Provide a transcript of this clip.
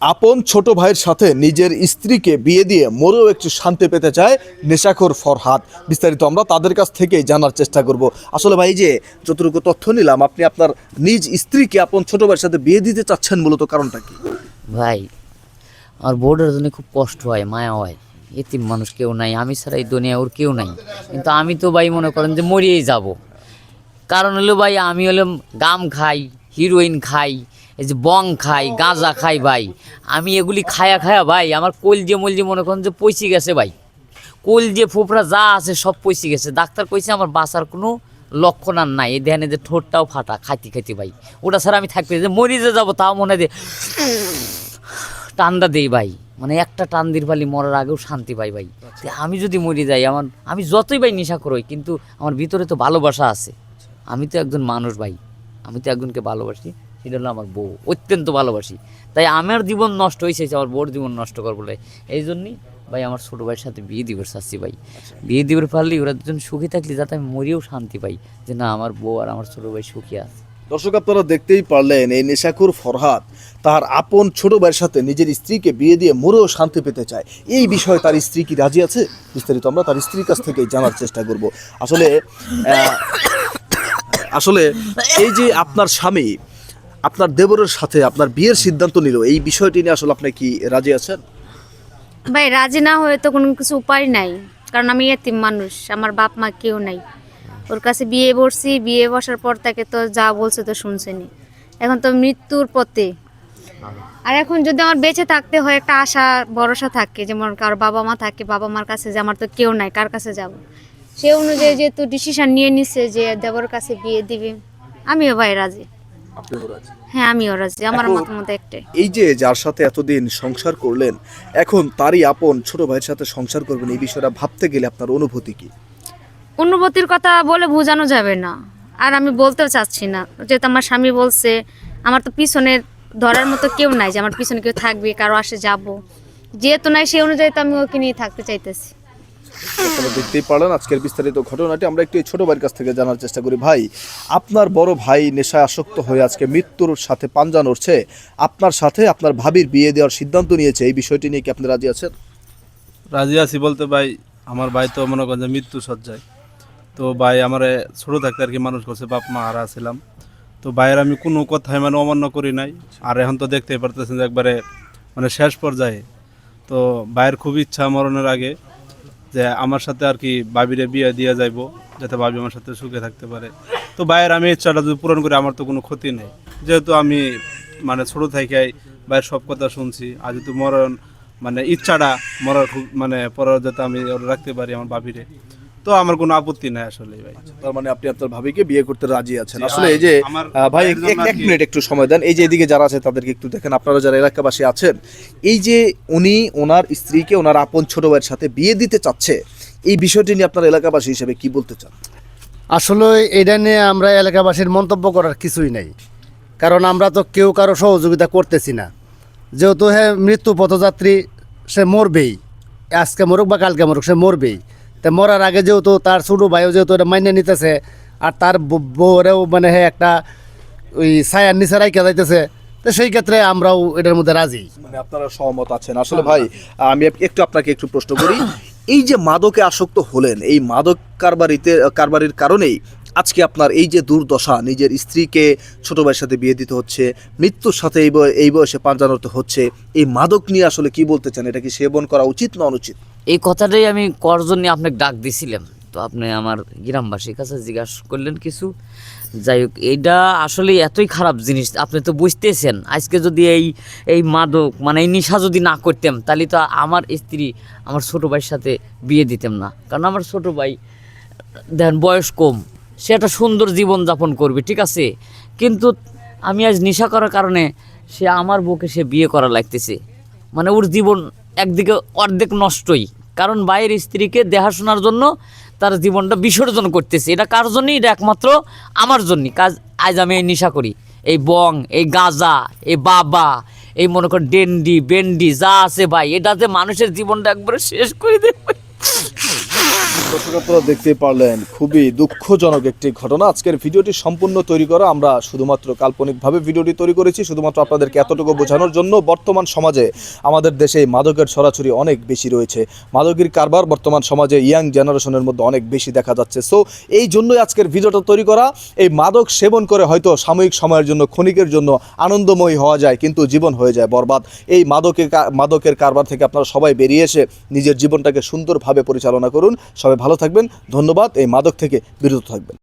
আপন ছোট ভাইয়ের সাথে নিজের স্ত্রীকে বিয়ে দিয়ে মরেও একটু শান্তি পেতে চায় নেশাখোর ফরহাদ। বিস্তারিত আমরা তাদের কাছ থেকেই জানার চেষ্টা করব। আসলে ভাই যে যতটুকু তথ্য নিলাম, আপনি আপনার নিজ স্ত্রীকে আপন ছোট ভাইয়ের সাথে বিয়ে দিতে চাচ্ছেন মূলত কারণটা কি? ভাই, আমার বোর্ডের জন্য খুব কষ্ট হয়, মায়া হয়। এতিম মানুষ কেউ নাই, আমি ছাড়া এই দুনিয়া ওর কেউ নাই। কিন্তু আমি তো ভাই মনে করেন যে মরিয়েই যাব। কারণ হলো ভাই, আমি হলো গাম খাই হিরোইন খাই এই যে বং খাই গাঁজা খাই ভাই। আমি এগুলি খায়া খায়া ভাই আমার কোল যে মল যে মনে করেন যে পয়সি গেছে ভাই। কোল যে ফোপড়া যা আছে সব পয়সি গেছে। ডাক্তার কইছে আমার বাঁচার কোনো লক্ষণ আর নাই। এই ধ্যানে যে ঠোঁটটাও ফাটা খাইতে খাইতে ভাই। ওটা ছাড়া আমি থাকতে যে মরি যে যাব তাও মনে যে টানটা দেই ভাই। মানে একটা টান দির পালি মরার আগেও শান্তি পাই ভাই। আমি যদি মরে যাই আমার আমি যতই ভাই নেশা করই কিন্তু আমার ভিতরে তো ভালোবাসা আছে। আমি তো একজন মানুষ ভাই। আমি তো একজনকে ভালোবাসি। সেটা হলো আমার বউ অত্যন্ত ভালোবাসি। তাই আমার জীবন নষ্ট হয়েছে আমার বউর জীবন নষ্ট করব বলে। এই জন্যই ভাই আমার ছোটো ভাইয়ের সাথে বিয়ে দিবার চাচ্ছি ভাই। বিয়ে দিবার পারলে ওরা দুজন সুখী থাকলে যাতে আমি মরিয়েও শান্তি পাই যে না আমার বউ আর আমার ছোটো ভাই সুখী আছে। দর্শক আপনারা দেখতেই পারলেন এই নেশাখোর ফরহাদ তার আপন ছোট ভাইয়ের সাথে নিজের স্ত্রীকে বিয়ে দিয়ে মরেও শান্তি পেতে চায়। এই বিষয়ে তার স্ত্রী কি রাজি আছে? বিস্তারিত আমরা তার স্ত্রীর কাছ থেকেই জানার চেষ্টা করব। আসলে আসলে এই যে আপনার স্বামী আপনার দেবরের সাথে আপনার বিয়ের সিদ্ধান্ত নিল, এই বিষয়টি নিয়ে আসলে আপনি কি রাজি আছেন? ভাই, রাজি না হয়ে তো কোনো কিছু উপায় নাই, কারণ আমি এতিম মানুষ, আমার বাপ মা কেউ নাই। ওর কাছে বিয়ে বসছি, বিয়ে বসার পর তাকে তো যা বলছে তো শুনছেনি এখন তো মৃত্যুর পথে। আর এখন যদি আমার বেঁচে থাকতে হয়, একটা আশা, ভরসা থাকে, যেমন কার বাবা মা থাকে, বাবা মার কাছে যে আমার তো কেউ নাই, কার কাছে যাব? সে অনুযায়ী যেহেতু ডিসিশন নিয়ে নিচ্ছে যে দেবর কাছে বিয়ে দিবে, আমিও ভাই রাজি। হ্যাঁ আমিও রাজি আমার মতামত একটাই। এই যে যার সাথে এতদিন সংসার করলেন এখন তারই আপন ছোট ভাইয়ের সাথে সংসার করবেন এই বিষয়টা ভাবতে গেলে আপনার অনুভূতি কি? অনুভূতির কথা বলে বোঝানো যাবে না। আর আমি বলতেও চাচ্ছি না যেহেতু আমার স্বামী বলছে আমার তো পিছনে ধরার মতো কেউ নাই যে আমার পিছনে কেউ থাকবে কারও আসে যাব। যেহেতু নাই সেই অনুযায়ী তো আমি ওকে নিয়ে থাকতে চাইতেছি। আপনারা দেখতেই পারলেন আজকের বিস্তারিত ঘটনাটি। আমরা একটু ছোট ভাইয়ের কাছ থেকে জানার চেষ্টা করি। ভাই, আপনার বড় ভাই নেশায় আসক্ত হয়ে আজকে মৃত্যুর সাথে পাঞ্জা নড়ছে। আপনার সাথে আপনার ভাবির বিয়ে দেওয়ার সিদ্ধান্ত নিয়েছে। এই বিষয়টি নিয়ে কি আপনি রাজি আছেন? রাজি আছি বলতে ভাই, আমার ভাই তো মনে করেন যে মৃত্যু সজ্জায়। তো ভাই আমার ছোটো থাকতে আর কি মানুষ করছে, বাপ মা হারা ছিলাম তো ভাইয়ের আমি কোনো কথাই মানে অমান্য করি নাই। আর এখন তো দেখতেই পারতেছেন যে একবারে মানে শেষ পর্যায়ে। তো ভাইয়ের খুব ইচ্ছা মরণের আগে যে আমার সাথে আর কি বাবিরে বিয়ে দিয়ে যাইবো, যাতে বাবি আমার সাথে সুখে থাকতে পারে। তো ভাইয়ের আমি ইচ্ছাটা যদি পূরণ করি, আমার তো কোনো ক্ষতি নেই। যেহেতু আমি মানে ছোটো থেকে ভাইয়ের সব কথা শুনছি, আর যেহেতু মরণ মানে ইচ্ছাটা মরার খুব মানে পরার যাতে আমি রাখতে পারি আমার ভাবিরে। তো আমার কোনো আপত্তি নাই আসলে ভাই। তার মানে আপনি আপনার ভাবিকে বিয়ে করতে রাজি আছেন। আসলে এই যে ভাই এক- মিনিট একটু সময় দেন। এই যে এদিকে যারা আছে তাদেরকে একটু দেখেন। আপনারা যারা এলাকাবাসী আছেন এই যে উনি ওনার স্ত্রীকে ওনার আপন ছোট ভাইয়ের সাথে বিয়ে দিতে চাচ্ছে এই বিষয়টি নিয়ে আপনার এলাকাবাসী হিসেবে কি বলতে চান? আসলে এটা নিয়ে আমরা এলাকাবাসীর মন্তব্য করার কিছুই নাই। কারণ আমরা তো কেউ কারও সহযোগিতা করতেছি না। যেহেতু হ্যাঁ মৃত্যু পথযাত্রী সে মরবেই। আজকে মরুক বা কালকে মরুক সে মরবেই। তা মরার আগে যেহেতু তার ছোটো ভাইও যেহেতু এটা মাইনে নিতেছে, আর তার বউরেও মানে একটা ওই ছায়ার নিচে রাইখা যাইতেছে, তো সেই ক্ষেত্রে আমরাও এটার মধ্যে রাজি। মানে আপনারা সহমত আছেন। আসলে ভাই, আমি একটু আপনাকে একটু প্রশ্ন করি। এই যে মাদকে আসক্ত হলেন, এই মাদক কারবারিতে, কারবারির কারণেই আজকে আপনার এই যে দুর্দশা, নিজের স্ত্রীকে ছোট ভাইয়ের সাথে বিয়ে দিতে হচ্ছে, মৃত্যুর সাথে এই এই বয়সে পাঞ্জানোতে হচ্ছে, এই মাদক নিয়ে আসলে কি বলতে চান? এটা কি সেবন করা উচিত না অনুচিত? এই কথাটাই আমি কর জন্য আপনাকে ডাক দিছিলাম। তো আপনি আমার গ্রামবাসীর কাছে জিজ্ঞাসা করলেন কিছু। যাই হোক, এইটা আসলে এতই খারাপ জিনিস, আপনি তো বুঝতেছেন। আজকে যদি এই এই মাদক মানে এই নেশা যদি না করতাম, তাহলে তো আমার স্ত্রী আমার ছোটো ভাইয়ের সাথে বিয়ে দিতাম না। কারণ আমার ছোটো ভাই দেখেন বয়স কম, সে একটা সুন্দর জীবনযাপন করবে, ঠিক আছে? কিন্তু আমি আজ নেশা করার কারণে সে আমার বউকে সে বিয়ে করা লাগতেছে। মানে ওর জীবন একদিকে অর্ধেক নষ্টই। কারণ ভাইয়ের স্ত্রীকে দেখাশোনার জন্য তার জীবনটা বিসর্জন করতেছে। এটা কার জন্যই? এটা একমাত্র আমার জন্যই। কাজ, আজ আমি এই নেশা করি। এই বং, এই গাজা, এই বাবা, এই মনে কর ডেন্ডি, বেন্ডি, যা আছে ভাই, এটাতে মানুষের জীবনটা একবারে শেষ করে দেবে দর্শক দেখতে পারলেন, খুবই দুঃখজনক একটি ঘটনা। আজকের ভিডিওটি সম্পূর্ণ তৈরি করা। আমরা শুধুমাত্র কাল্পনিকভাবে ভিডিওটি তৈরি করেছি, শুধুমাত্র আপনাদেরকে এতটুকু বোঝানোর জন্য বর্তমান সমাজে আমাদের দেশে মাদকের ছড়াছড়ি অনেক বেশি রয়েছে। মাদকের কারবার বর্তমান সমাজে ইয়াং জেনারেশনের মধ্যে অনেক বেশি দেখা যাচ্ছে। সো এই জন্যই আজকের ভিডিওটা তৈরি করা। এই মাদক সেবন করে হয়তো সাময়িক সময়ের জন্য, ক্ষণিকের জন্য আনন্দময়ী হওয়া যায়, কিন্তু জীবন হয়ে যায় বরবাদ। এই মাদকের মাদকের কারবার থেকে আপনারা সবাই বেরিয়ে এসে নিজের জীবনটাকে সুন্দরভাবে পরিচালনা করুন। সবাই ভালো থাকবেন। ধন্যবাদ। এই মাদক থেকে বিরত থাকবেন।